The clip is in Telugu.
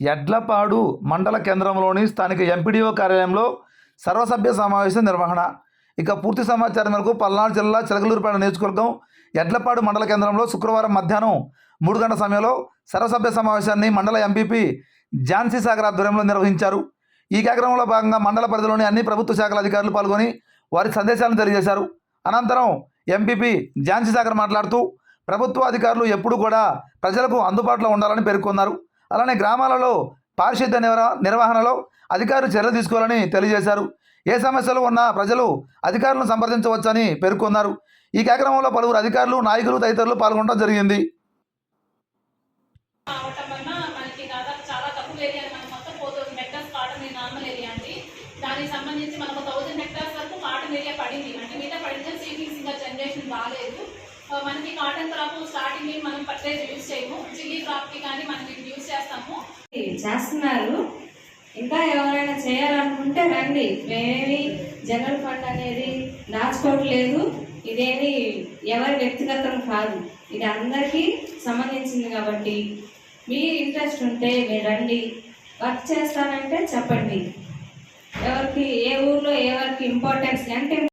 ఎడ్లపాడు మండల కేంద్రంలోని స్థానిక ఎంపీడీఓ కార్యాలయంలో సర్వసభ్య సమావేశం నిర్వహణ. ఇక పూర్తి సమాచారం మేరకు పల్నాడు జిల్లా చిలకలూరుపేట నియోజకవర్గం ఎడ్లపాడు మండల కేంద్రంలో శుక్రవారం మధ్యాహ్నం మూడు గంటల సమయంలో సర్వసభ్య సమావేశాన్ని మండల ఎంపీపీ ఝాన్సీ సాగర్ ఆధ్వర్యంలో నిర్వహించారు. ఈ కార్యక్రమంలో భాగంగా మండల పరిధిలోని అన్ని ప్రభుత్వ శాఖల అధికారులు పాల్గొని వారి సందేశాలను తెలియజేశారు. అనంతరం ఎంపీపీ ఝాన్సీ సాగర్ మాట్లాడుతూ ప్రభుత్వ అధికారులు ఎప్పుడూ కూడా ప్రజలకు అందుబాటులో ఉండాలని పేర్కొన్నారు. అలానే గ్రామాలలో పారిశుద్ధ్య నిర్వహణలో అధికారులు చర్యలు తీసుకోవాలని తెలియజేశారు. ఏ సమస్యలు ఉన్నా ప్రజలు అధికారులను సంప్రదించవచ్చని పేర్కొన్నారు. ఈ కార్యక్రమంలో పలువురు అధికారులు నాయకులు తదితరులు పాల్గొనడం జరిగింది. మనకి కాటన్ దానికి సంబంధించి మనకు హెక్టార్స్ వరకు కాటన్ ఏరియా పడింది. అంటే పడితే ఇంకా జనరేషన్ రాలేదు మనకి కాటన్ క్రాప్ స్టార్టింగ్ మనం పర్చేజ్ యూజ్ చేయము. చిల్లీ క్రాప్కి కానీ మనకి చేస్తున్నారు. ఇంకా ఎవరైనా చేయాలనుకుంటే రండి. మేమేమి జనరల్ ఫండ్ అనేది దాచుకోవట్లేదు. ఇదేమి ఎవరి వ్యక్తిగతం కాదు. ఇది అందరికీ సంబంధించింది కాబట్టి మీ ఇంట్రెస్ట్ ఉంటే మీరు రండి. వర్క్ చేస్తానంటే చెప్పండి. ఎవరికి ఏ ఊర్లో ఎవరికి ఇంపార్టెన్స్ అంటే